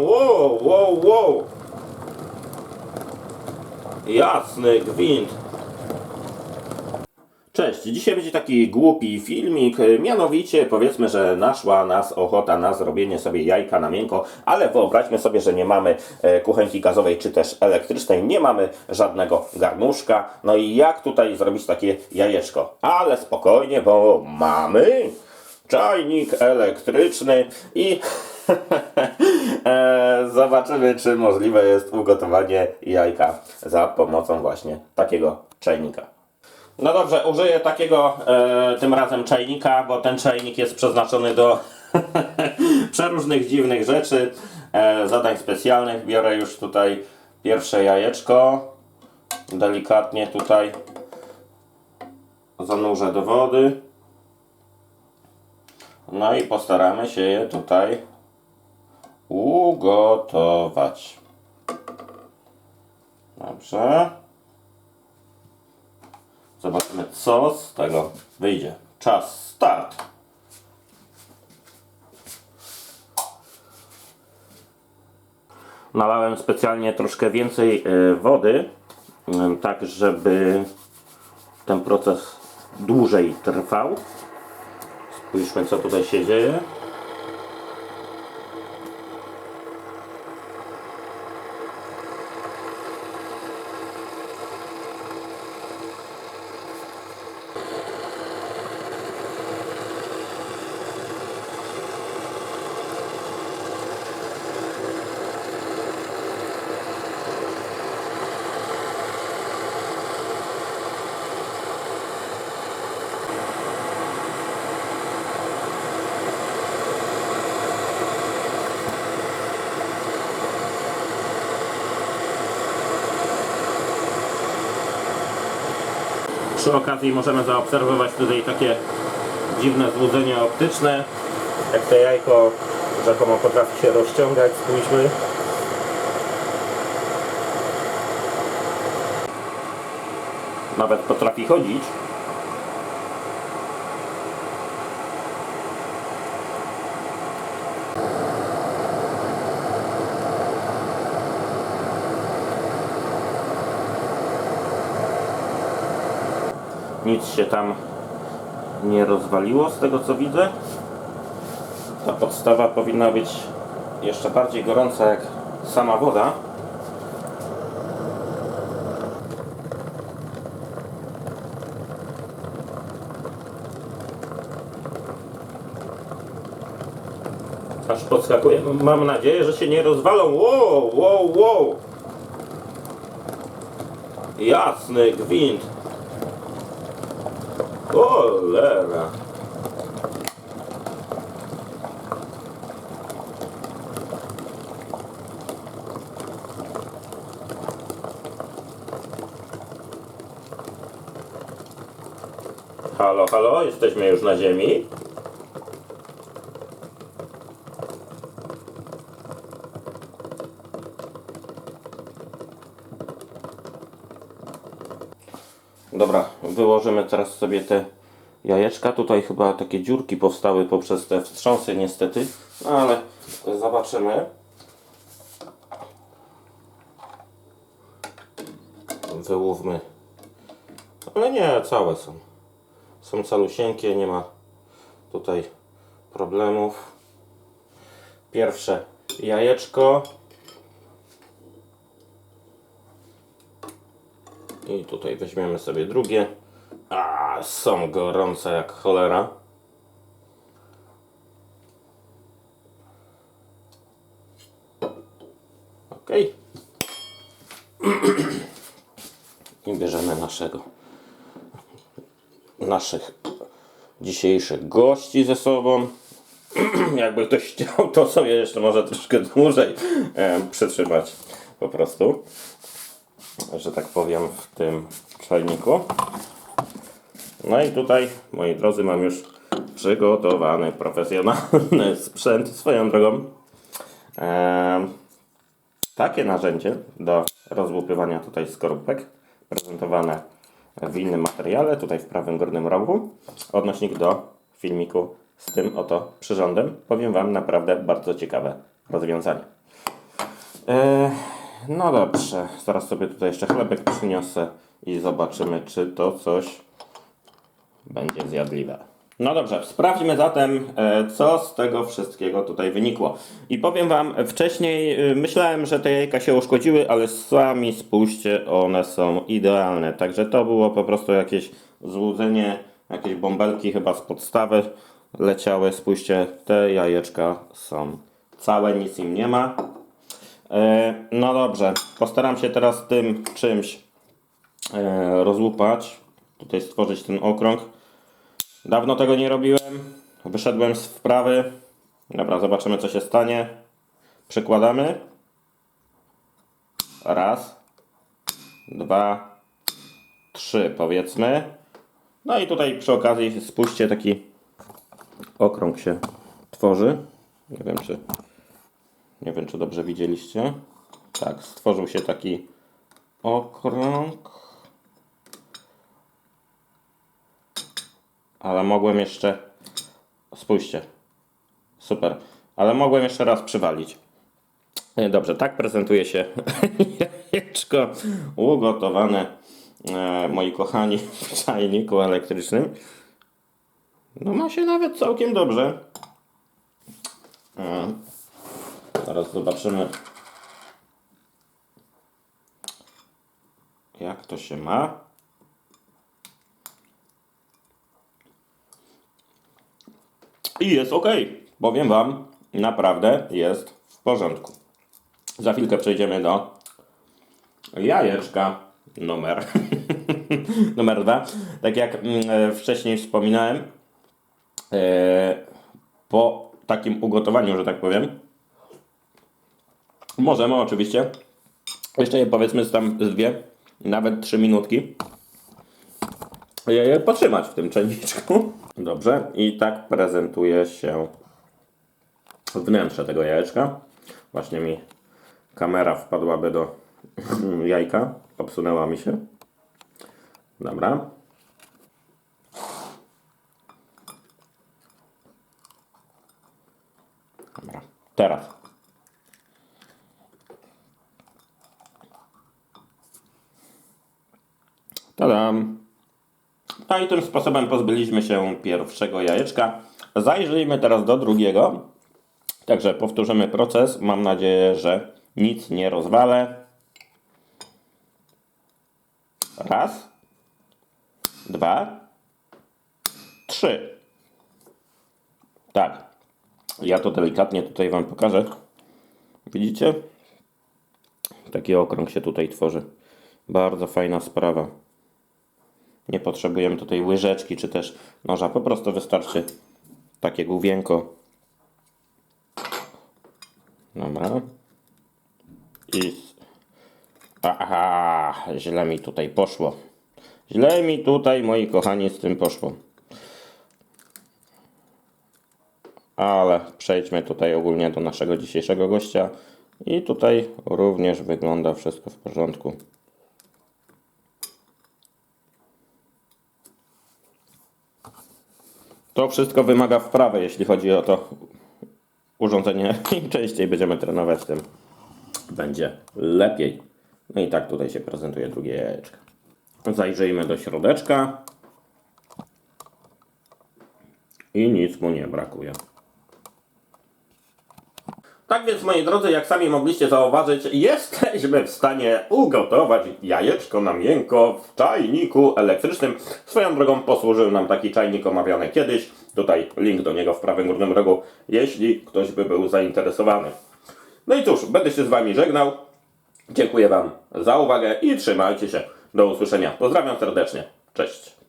Wow, wow, wow. Jasny gwint. Cześć, dzisiaj będzie taki głupi filmik, mianowicie powiedzmy, że naszła nas ochota na zrobienie sobie jajka na miękko, ale wyobraźmy sobie, że nie mamy e, kuchenki gazowej czy też elektrycznej, nie mamy żadnego garnuszka, no i jak tutaj zrobić takie jajeczko? Ale spokojnie, bo mamy czajnik elektryczny i zobaczymy, czy możliwe jest ugotowanie jajka za pomocą właśnie takiego czajnika. No dobrze, użyję takiego e, tym razem czajnika, bo ten czajnik jest przeznaczony do przeróżnych dziwnych rzeczy, e, zadań specjalnych. Biorę już tutaj pierwsze jajeczko, delikatnie tutaj zanurzę do wody. No i postaramy się je tutaj ugotować. Dobrze. Zobaczymy, co z tego wyjdzie. Czas start. Nalałem specjalnie troszkę więcej e, wody, em, tak żeby ten proces dłużej trwał. Spójrzmy, co tutaj się dzieje. Przy okazji możemy zaobserwować tutaj takie dziwne złudzenia optyczne. Jak to jajko rzekomo potrafi się rozciągać, spójrzmy. Nawet potrafi chodzić. Nic się tam nie rozwaliło z tego co widzę. Ta podstawa powinna być jeszcze bardziej gorąca jak sama woda. Aż podskakuje. Mam nadzieję, że się nie rozwalą. Wow, wow, wow. Jasny gwint. Cholera. Halo, halo, jesteśmy już na ziemi. Dobra, wyłożymy teraz sobie te jajeczka. Tutaj chyba takie dziurki powstały poprzez te wstrząsy niestety, no ale zobaczymy. Wyłówmy. Ale nie, całe są. Są calusieńkie, nie ma tutaj problemów. Pierwsze jajeczko. I tutaj weźmiemy sobie drugie. A, są gorące jak cholera. Ok. I bierzemy naszego naszych dzisiejszych gości ze sobą. Jakby ktoś chciał, to sobie jeszcze może troszkę dłużej e, po prostu że tak powiem, w tym czajniku. No i tutaj, moi drodzy, mam już przygotowany profesjonalny sprzęt swoją drogą. Eee, takie narzędzie do rozłupywania tutaj skorupek, prezentowane w innym materiale, tutaj w prawym górnym rogu. Odnośnik do filmiku z tym oto przyrządem. Powiem Wam naprawdę bardzo ciekawe rozwiązanie. E, no dobrze, zaraz sobie tutaj jeszcze chlebek przyniosę i zobaczymy, czy to coś będzie zjadliwe. No dobrze, sprawdźmy zatem, e, co z tego wszystkiego tutaj wynikło. I powiem Wam, wcześniej e, myślałem, że te jajka się uszkodziły, ale sami spójrzcie, one są idealne. Także to było po prostu jakieś złudzenie, jakieś bąbelki chyba z podstawy leciały. Spójrzcie, te jajeczka są całe, nic im nie ma. E, No dobrze, postaram się teraz tym czymś e, rozłupać. Tutaj stworzyć ten okrąg. Dawno tego nie robiłem. Wyszedłem z wprawy. Dobra, zobaczymy co się stanie. Przykładamy. Raz, dwa, trzy powiedzmy. No i tutaj przy okazji spójrzcie, taki okrąg się tworzy. Nie wiem czy nie wiem czy dobrze widzieliście. Tak, stworzył się taki okrąg. Ale mogłem jeszcze. Spójrzcie. Super. Ale mogłem jeszcze raz przywalić. E, Dobrze, tak prezentuje się jajeczko ugotowane, e, moi kochani, w czajniku elektrycznym. No ma się nawet całkiem dobrze. E, Zaraz zobaczymy, jak to się ma. I jest ok. Powiem Wam, naprawdę jest w porządku. Za chwilkę przejdziemy do jajeczka numer, numer dwa. Tak jak mm, e, wcześniej wspominałem, e, po takim ugotowaniu, że tak powiem, możemy oczywiście jeszcze je powiedzmy z tam z dwie, nawet trzy minutki je potrzymać w tym czajniczku. Dobrze, i tak prezentuje się wnętrze tego jajeczka. Właśnie mi kamera wpadłaby do jajka, obsunęła mi się. Dobra, teraz. Tadam. No i tym sposobem pozbyliśmy się pierwszego jajeczka. Zajrzyjmy teraz do drugiego. Także powtórzymy proces. Mam nadzieję, że nic nie rozwalę. Raz, dwa, trzy. Tak. Ja to delikatnie tutaj Wam pokażę. Widzicie? Taki okrąg się tutaj tworzy. Bardzo fajna sprawa. Nie potrzebujemy tutaj łyżeczki czy też noża. Po prostu wystarczy takie główienko. Dobra. I... Aha, źle mi tutaj poszło. Źle mi tutaj, moi kochani, z tym poszło. Ale przejdźmy tutaj ogólnie do naszego dzisiejszego gościa. I tutaj również wygląda wszystko w porządku. To wszystko wymaga wprawy, jeśli chodzi o to urządzenie. Im częściej będziemy trenować, tym będzie lepiej. No i tak tutaj się prezentuje drugie jajeczko. Zajrzyjmy do środeczka. I nic mu nie brakuje. Tak więc, moi drodzy, jak sami mogliście zauważyć, jesteśmy w stanie ugotować jajeczko na miękko w czajniku elektrycznym. Swoją drogą posłużył nam taki czajnik omawiany kiedyś. Tutaj link do niego w prawym górnym rogu, jeśli ktoś by był zainteresowany. No i cóż, będę się z Wami żegnał. Dziękuję Wam za uwagę i trzymajcie się. Do usłyszenia. Pozdrawiam serdecznie. Cześć.